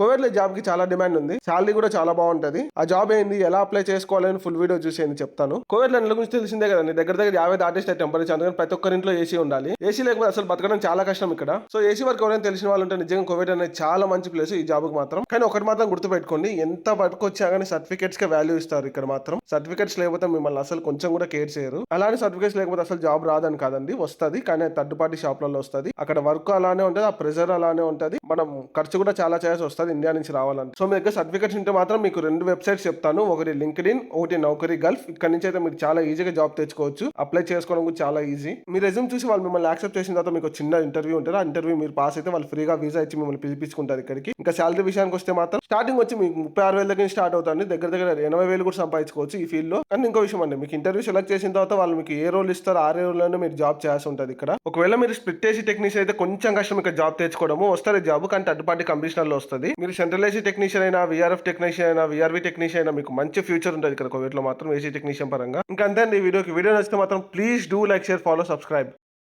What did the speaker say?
కోవిడ్లో జాబ్కి చాలా డిమాండ్ ఉంది. శాలరీ కూడా చాలా బాగుంటది. ఆ జాబ్ ఏంది? ఎలా అప్లై చేసుకోవాలని ఫుల్ వీడియో చూసేయండి చెప్తాను. కోవిడ్లో నెల గురించి తెలిసిందే కదండి. దగ్గర దగ్గర యాభై దాటేసిన టెంపరేచర్ అందుకని ప్రతి ఒక్కరి ఇంట్లో ఏసీ ఉండాలి. ఏసీ లేకపోతే అసలు బతకడం చాలా కష్టం ఇక్కడ. సో ఏసీ వరకు ఎవరైనా తెలిసిన వాళ్ళు ఉంటే నిజంగా కోవిడ్ అనేది చాలా మంచి ప్లేస్ ఈ జాబ్కి మాత్రం. కానీ ఒకటి మాత్రం గుర్తుపెట్టుకోండి. ఎంత పట్టుకొచ్చా కానీ సర్టిఫికేట్స్కి వాల్యూ ఇస్తారు ఇక్కడ మాత్రం. సర్టిఫికేట్స్ లేకపోతే మిమ్మల్ని అసలు కొంచెం కూడా కేర్ చేయరు. అలానే సర్టిఫికేట్స్ లేకపోతే అసలు జాబ్ రాదని కాదండి. వస్తది. కానీ థర్డ్ పార్టీ షాప్లలో వస్తది. అక్కడ వర్క్ అలానే ఉంటది. ఆ ప్రెజర్ అలానే ఉంటది. మనం ఖర్చు కూడా చాలా చేయాల్సి వస్తుంది ఇండియా నుంచి రావాలంటే. సో మీ దగ్గర సర్టిఫికేట్స్ ఉంటే మాత్రం మీకు రెండు వెబ్సైట్స్ చెప్తాను. ఒకటి లింక్డ్ ఇన్ ఒకటి నౌకరీ గల్ఫ్. ఇక్కడ నుంచి అయితే మీరు చాలా ఈజీగా జాబ్ తెచ్చుకోవచ్చు. అప్లై చేసుకోవడం కూడా చాలా ఈజీ. మీ రెజ్యూమ్ చూసి వాళ్ళు మిమ్మల్ని యాక్సెప్ట్ చేసిన తర్వాత మీకు చిన్న ఇంటర్వ్యూ ఉంటుంది. ఆ ఇంటర్వ్యూ మీరు పాస్ అయితే వాళ్ళు ఫ్రీగా వీసా ఇచ్చి మిమ్మల్ని పిలిపించుకుంటారు ఇక్కడికి. ఇంకా శాలరీ విషయానికి వస్తే మాత్రం స్టార్టింగ్ వచ్చి మీకు ముప్పై ఆరు వేల దగ్గర స్టార్ట్ అవుతుంది. దగ్గర దగ్గర ఎనభై వేలు కూడా సంపాదించుకోవచ్చు ఈ ఫీల్డ్లో కానీ ఇంకో విషయం అండి మీకు ఇంటర్వ్యూ సెలెక్ట్ చేసిన తర్వాత వాళ్ళు మీకు ఏ రోల్ ఇస్తారో ఆ రోల్లోనే మీరు జాబ్ చేయాల్సి ఉంటుంది ఇక్కడ. ఒకవేళ మీరు స్ప్లిట్ చేసి టెక్నీషియన్ అయితే కొంచెం కష్టం ఇక్కడ జాబ్ తెచ్చుకోవడము. వస్తారు జాబ్. కానీ థర్డ్ పార్టీ కంపెనీషనల్లో వస్తుంది. మీరు సెంట్రల్ ఏసీ టెక్నీషియన్ అయినా విఆర్ఎఫ్ టెక్నీషియన్ అయినా విఆర్వి టెక్నీషియన్ అయినా మీకు మంచి ఫ్యూచర్ ఉంటుంది ఇక్కడ కోవిడ్లో మాత్రం ఏసీ టెక్నీషియన్ పరంగా. ఇంకా అంతే అండి ఈ వీడియోకి. వీడియో నచ్చితే మాత్రం please do like share follow subscribe